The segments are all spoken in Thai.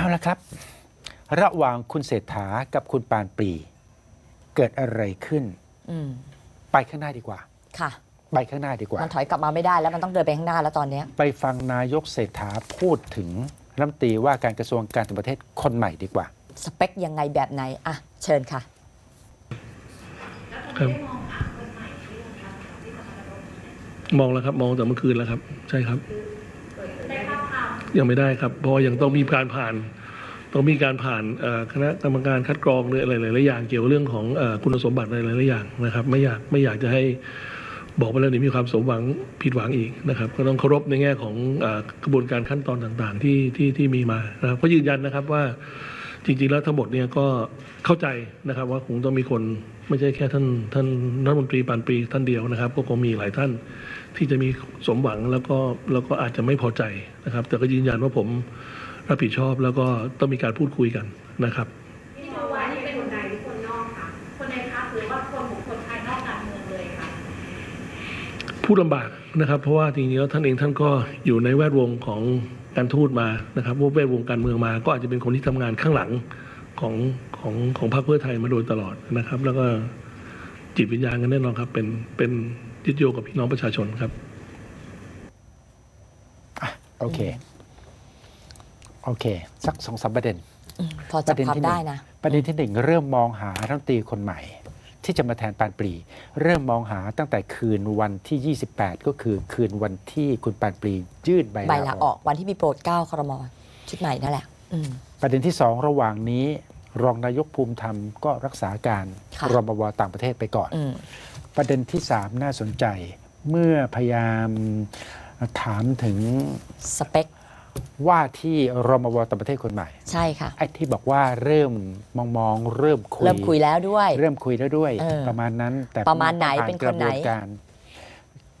เอาละครับ ระหว่างคุณเศรษฐากับคุณปานปรี เกิดอะไรขึ้น อืมไปข้างหน้าดีกว่า ค่ะไปข้างหน้าดีกว่า มันถอยกลับมาไม่ได้แล้วมันต้องเดินไปข้างหน้าแล้วตอนเนี้ยไปฟังนายกเศรษฐาพูดถึงรัฐมนตรีว่าการกระทรวงการต่างประเทศคนใหม่ดีกว่า สเปคยังไงแบบไหนอะเชิญค่ะ ครับ มองแล้วครับ มองแต่เมื่อคืนแล้วครับ ใช่ครับ ยังไม่ได้ครับเพราะยังต้องมีการผ่าน ต้องมีการผ่านคณะกรรมการคัดกรองหรืออะไรหลายๆอย่างเกี่ยวกับเรื่องของคุณสมบัติอะไรหลายๆอย่างนะครับ ไม่อยากไม่อยากจะให้บอกไปแล้วนี่มีความสมหวังผิดหวังอีกนะครับ ก็ต้องเคารพในแง่ของกระบวนการขั้นตอนต่างๆ ที่ที่ที่มีมานะครับก็ยืนยันนะครับว่า จริงๆแล้วทั้งหมดเนี่ยก็เข้าใจนะครับ ว่าคงต้องมีคนไม่ใช่แค่ท่านท่านรัฐมนตรีปานปรีท่านเดียวนะครับ ก็คงมีหลายท่านที่จะมีสมหวังแล้วก็แล้วก็อาจจะไม่พอใจนะครับ แต่ก็ยืนยันว่าผมรับผิดชอบแล้วก็ต้องมีการพูดคุยกันนะครับพี่มองว่านี่เป็นคนในหรือคนนอกคะคนในพักหรือว่าคนบุคคลภายนอกการเมืองเลยคะพูดลำบากนะครับ เพราะว่าจริงๆแล้วท่านเองท่านก็อยู่ในแวดวงของ การทูตมานะครับแวดวงการเมืองมา ก็อาจจะเป็นคนที่ทำงานข้างหลังของของของพรรคเพื่อไทยมาโดยตลอดนะครับ แล้วก็จิตวิญญาณกันแน่นอนครับ เป็นเป็นยึดโยงกับพี่น้องประชาชนครับโอเค โอเค สักสองสามประเด็นอืมพอจับความที่หได้นึ่งนะ ประเด็นที่หนึ่งเริ่มมองหารัฐมนตรีคนใหม่ ที่จะมาแทนปานปรี เริ่มมองหาตั้งแต่คืนวันที่ 28 ก็คือคืนวันที่คุณปานปรียื่นใบใบลาลาออออกกวันที่มีโปรดเกล้าครมชุดใหม่นั่นแหละ อืม ประเด็นที่สองระหว่างนี้ รองนายกภูมิธรรมก็รักษาการค่ะ รมวต่างประเทศไปก่อน อืม ประเด็นที่สามน่าสนใจ เมื่อพยายามถามถึงสเปค ว่าที่รมวต่างประเทศคนใหม่ใช่ค่ะ ไอ้ที่บอกว่าเริ่มมองมองๆเริ่มคุย เริ่มคุยแล้วด้วย เริ่มคุยแล้วด้วย เออประมาณนั้น แต่ประมาณไหนผ่เป็นกระคนไหนบการ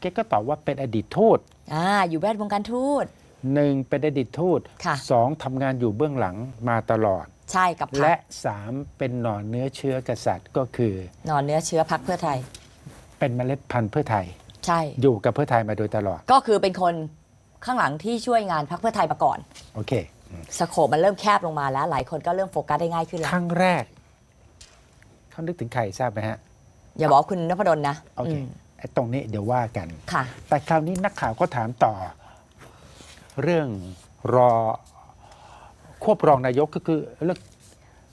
แกก็ตอบว่าเป็นอดีตทูตอ่าอยู่แวดวงการทูต หนึ่งเป็นอดีตทูตค่ะ สองทำงานอยู่เบื้องหลังมาตลอด ใช่กับพัและกสามเป็นหน่อเนื้อเชื้อกษัตริย์ก็คือนอนเนื้อเชื้อพักเพื่อไทย เป็นเมล็ดพันธุ์เพื่อไทย ใช่ อยู่กับเพื่อไทยมาโดยตลอด ก็คือเป็นคน ข้างหลังที่ช่วยงานพักเพื่อไทยมาก่อนโอเค สโคปมันเริ่มแคบลงมาแล้ว หลายคนก็เริ่มโฟกัสได้ง่ายขึ้นแล้ควรั้งแรก เขานึกถึงใครทราบไหมฮะ อย่าบอกว่าคุณนพดลนะโอเค มไอ้ตรงนี้เดี๋ยวว่ากัน ค่ะ แต่คราวนี้นักข่าวก็ถามต่อ เรื่องรอควบรองนายกก็คือเรื่อง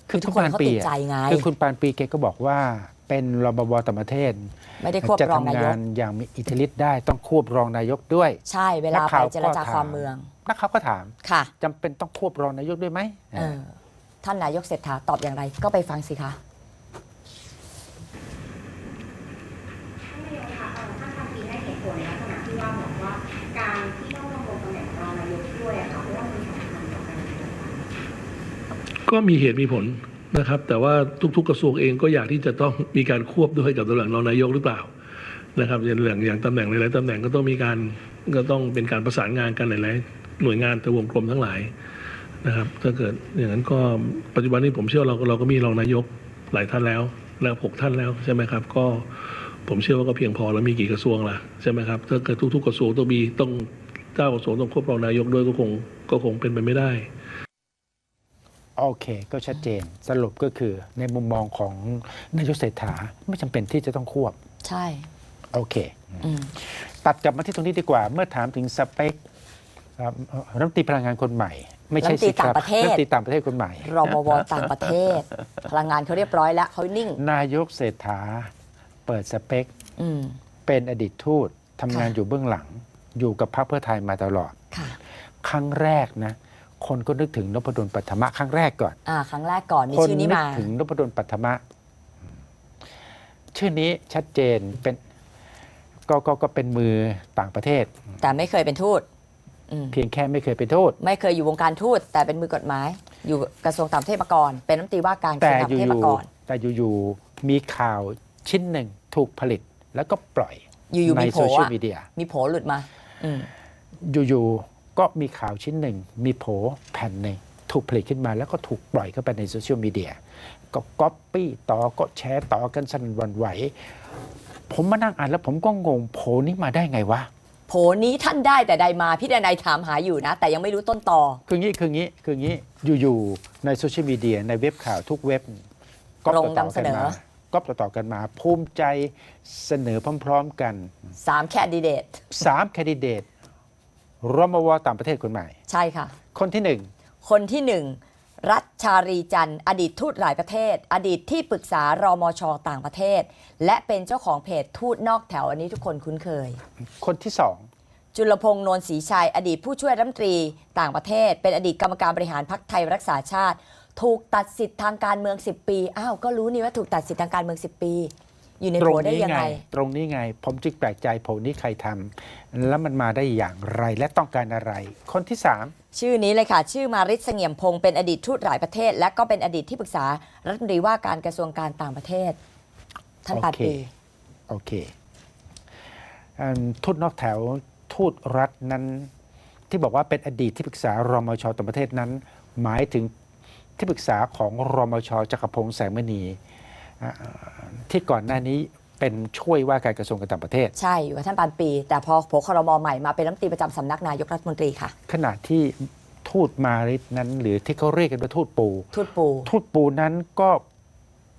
คือทุกคนเขาติดใจไง คือคุณปานปีแกก็บอกว่า เป็นรบวต่างประเทศ ไม่ได้ควบจะรองนาทำยงาก นอย่างมีอิทธิฤทธิ์ได้ต้องควบรองนายกด้วย ใช่เวลานักไปข่าวเจรจาก็ถาม ความเมืองนักข่าวก็ถามค่ะจำเป็นต้องควบรองนายกด้วยไหมเออท่านนายกเศรษฐาตอบอย่างไร ก็ไปฟังสิคะ ท่านนายกคะเอ่อท่านทำปีให้เหตุผลในลักษณะที่ว่าบอกว่า การที่ต้องดำรงตำแหน่งรองนายกด้วยอะค่ะเพราะว่ามันสำคัญต่อการเมืองก็มีเหตุมีผล นะครับ แต่ว่าทุกๆกระทรวงเองก็อยากที่จะต้องมีการควบด้วยกับตำแหน่งรองนายกหรือเปล่านะครับอย่างอย่างอย่างตำแหน่งหลายๆตำแหน่งก็ต้องมีการก็ต้องเป็นการประสานงานกันหลายๆหน่วยงานทบวงกรมทั้งหลายนะครับถ้าเกิดอย่างนั้นก็ปัจจุบันนี้ผมเชื่อเราเราก็มีรองนายกหลายท่านแล้วแล้วหกท่านแล้วใช่ไหมครับ ก็ผมเชื่อว่าก็เพียงพอแล้วมีกี่กระทรวงล่ะใช่ไหมครับถ้าเกิดทุก ๆ กระทรวงต้องมีต้องเจ้ากระทรวงต้องควบรองนายกด้วยก็คงก็คงเป็นไปไม่ได้ โอเค ก็ชัดเจนสรุปก็คือในมุมมองของนายกเศรษฐาไม่จำเป็นที่จะต้องควบ ใช่ โอเค อืม ตัดกลับมาที่ตรงนี้ดีกว่า เมื่อถามถึงสเปคครับเอ่อรัฐมนตรีพลังงานคนใหม่ ไม่ใช่สิครับรัฐมนตรีต่างประเทศรัฐมนตรีต่างประเทศคนใหม่ รมวต่างประเทศ พลังงานเขาเรียบร้อยแล้วเขานิ่ง นายกเศรษฐาเปิดสเปค อืม เป็นอดีตทูตทำงานค่ะ อยู่เบื้องหลัง อยู่กับพรรคเพื่อไทยมาตลอด ค่ะ ครั้งแรกนะ คนก็นึกถึงนพดลปัทมะครั้งแรกก่อน อ่าครั้งแรกก่อนมีคนชื่อนี้นึกมา ถึงนพดลปัทมะ ชื่อนี้ชัดเจนเป็นก็ก็ก็เป็นมือต่างประเทศ แต่ไม่เคยเป็นทูตอืมเพียงแค่ไม่เคยเป็นโทษ ไม่เคยอยู่วงการทูตแต่เป็นมือกฎหมาย อยู่กระทรวงต่างประเทศมาก่อนเป็นรัฐมนตรีว่าการกระทรแต่วงต่างอประเทศยู่มาก่อน ๆแต่อยู่ๆมีข่าวชิ้นหนึ่งถูกผลิตแล้วก็ปล่อยอยู่ๆในมีโผโซเชียลอะมีเดีย มีโผหลุดมา อืมอยู่ๆ ก็มีข่าวชิ้นหนึ่ง มีโผแผ่นหนึ่งถูกผลิตขึ้นมาแล้วก็ถูกปล่อยเข้าไปในโซเชียลมีเดียก็ก๊อปปี้ต่อก็แชร์ต่อกันสนั่นหวันไหว ผมมานั่งอ่านแล้วผมก็งงโผนี้มาได้ไงวะโผนี้ท่านได้แต่ใดมาพี่ดนายถามหาอยู่นะ แต่ยังไม่รู้ต้นตอคืองี้คืองี้คืองี้อยู่ๆในโซเชียลมีเดียในเว็บข่าวทุกเว็บก็ลงต่อๆกันนำเสนอมาก็ต่อๆกันมา ภูมิใจเสนอพร้อม ๆ กัน3แคนดิเดต3แคนดิเดต รมวต่างประเทศคนใหม่ ใช่ค่ะ คนที่หนึ่งคนที่หนึ่งรัชชารีจันทร์อดีตทูตหลายประเทศ อดีตที่ปรึกษารมชต่างประเทศ และเป็นเจ้าของเพจทูตนอกแถวอันนี้ทุกคนคุ้นเคย คนที่สองจุลพงษ์นวลศรีชัย อดีตผู้ช่วยรัฐมนตรีต่างประเทศ เป็นอดีตกรรมการบริหารพรรคไทยรักษาชาติ ถูกตัดสิทธิ์ทางการเมือง 10 ปี อ้าว ก็รู้นี่ว่าถูกตัดสิทธิ์ทางการเมือง 10 ปี อยู่ในตโผรงได้นี้ยังไงไง ตรงนี้ไง ผมจึงแปลกใจโผนี้ใครทำแล้วมันมาได้อย่างไรและต้องการอะไร คนที่สามชื่อนี้เลยค่ะ ชื่อมาริศเสงี่ยมพงศ์เป็นอดีตทูตหลายประเทศ และก็เป็นอดีตที่ปรึกษารัฐมนตรีว่าการกระทรวงการต่างประเทศท่านปาดปีโอเคอืมทูตนอกแถวทูตรัฐนั้น ที่บอกว่าเป็นอดีตที่ปรึกษารมชต่างประเทศนั้น หมายถึงที่ปรึกษาของรมชจักรพงษ์แสงมณีอ่า ที่ก่อนหน้านี้เป็นช่วยว่าการกระทรวงการต่างประเทศ ใช่ อยู่กับท่านปานปี แต่พอโผครมใหม่มาเป็นรัฐมนตรีประจำสำนักนายกรัฐมนตรีค่ะ ขณะที่ทูตมาริสนั้นหรือที่เขาเรียกกันว่าทูตปู ทูตปู ทูตปูนั้นก็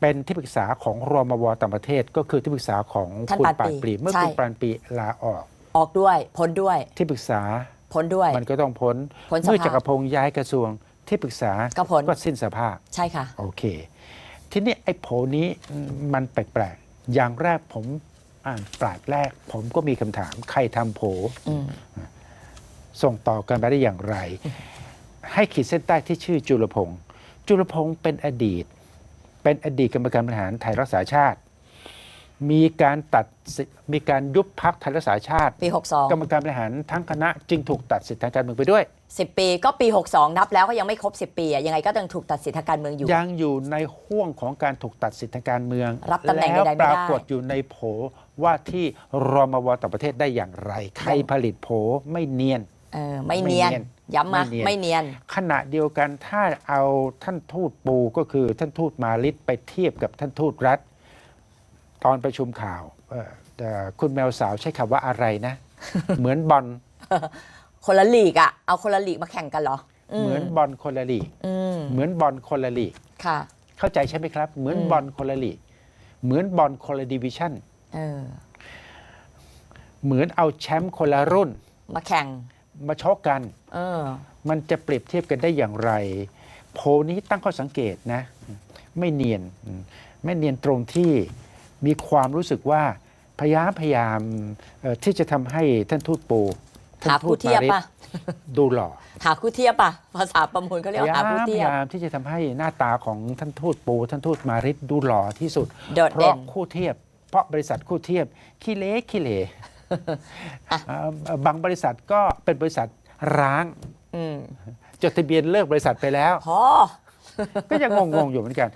เป็นที่ปรึกษาของรมวต่างประเทศ ก็คือที่ปรึกษาของท่านคุณปานปาปีนปรีเมื่อใช่คุณปานปรีลาออก ออกด้วยพ้นด้วยที่ปรึกษาพ้นด้วยมันก็ต้องพ้นพ้นสภาพเมื่อจักรพงษ์ย้ายกระทรวงที่ปรึกษาก็พ้นก็สิ้นสภาพใช่ค่ะ โอเค ทีนี้ไอ้โผนี้มันแปลกๆ อย่างแรกผมอ่านปราดแรก ผมก็มีคำถาม ใครทำโผอืมส่งต่อกันไปได้อย่างไร ให้ขีดเส้นใต้ที่ชื่อจุลพงศ์จุลพงศ์เป็นอดีต เป็นอดีตกรรมการบริหารไทยรักษาชาติ มีการตัดสิมีการยุบพักไทยรักษาชาติ ปีกรรมการบริหารทั้งคณะจึงถูกตัดสิทธิทางการเมืองไปด้วย62 10 ปีก็ปี 62 นับแล้วก็ยังไม่ครบ 10 ปีอะยังไงก็ยังถูกตัดสิทธิทางการเมืองอยู่ ยังอยู่ในห่วงของการถูกตัดสิทธิทางการเมืองรับตำแหน่งแล้วใดๆไม่ปได้รากฏอยู่ในโผว่าที่รมวต่างประเทศได้อย่างไร ใครผลิตโผไม่เนียน เออไม่เนียน ไม่เนียนย้ำมาไม่เนียนไม่เนียน ขณะเดียวกันถ้าเอาท่านทูตปูก็คือท่านทูตมาลิตไปเทียบกับท่านทูตรัฐ ตอนประชุมข่าวเอ่อเอ่อคุณแมวสาวใช้คำว่าอะไรนะ เหมือนบอลคนละลีกอะเอาคนละลีกมาแข่งกันเหรอ เหมือนบอลคนละลีกอืมเหมือนบอลคนละลีกค่ะเข้าใจใช่ไหมครับ เหมือนอืมบอลคนละลีกเหมือนบอลคนละดิวิชั่นเออเหมือนเอาแชมป์คนละรุ่น มาแข่ง มาชกกันเออมันจะเปรียบเทียบกันได้อย่างไร โพลนี้ตั้งข้อสังเกตนะ ไม่เนียน ไม่เนียนตรงที่ มีความรู้สึสึกว่าพยายามพยายามเอ่อที่จะทำให้ท่านทูตปูท่านหาทูคู่ตเทียบริสป่ะดูหล่อหาคู่เทียบป่ะภาษาประมูลเขาเรียพกยาว่าหายาคู่มพเทียยาบยามที่จะทำให้หน้าตาของท่านทูตปู ท่านทูตมาริสดูหล่อที่สุดโดดเพเด่ราะนคู่เทียบ เพราะบริษัทคู่เทียบขี้เละขี้เหร่เอ่อบางบริษัทก็เป็นบริษัทร้างอืมจดทะเบียนเลิกบริษัทไปแล้วพอก็ยังงงๆอยู่เหมือนกัน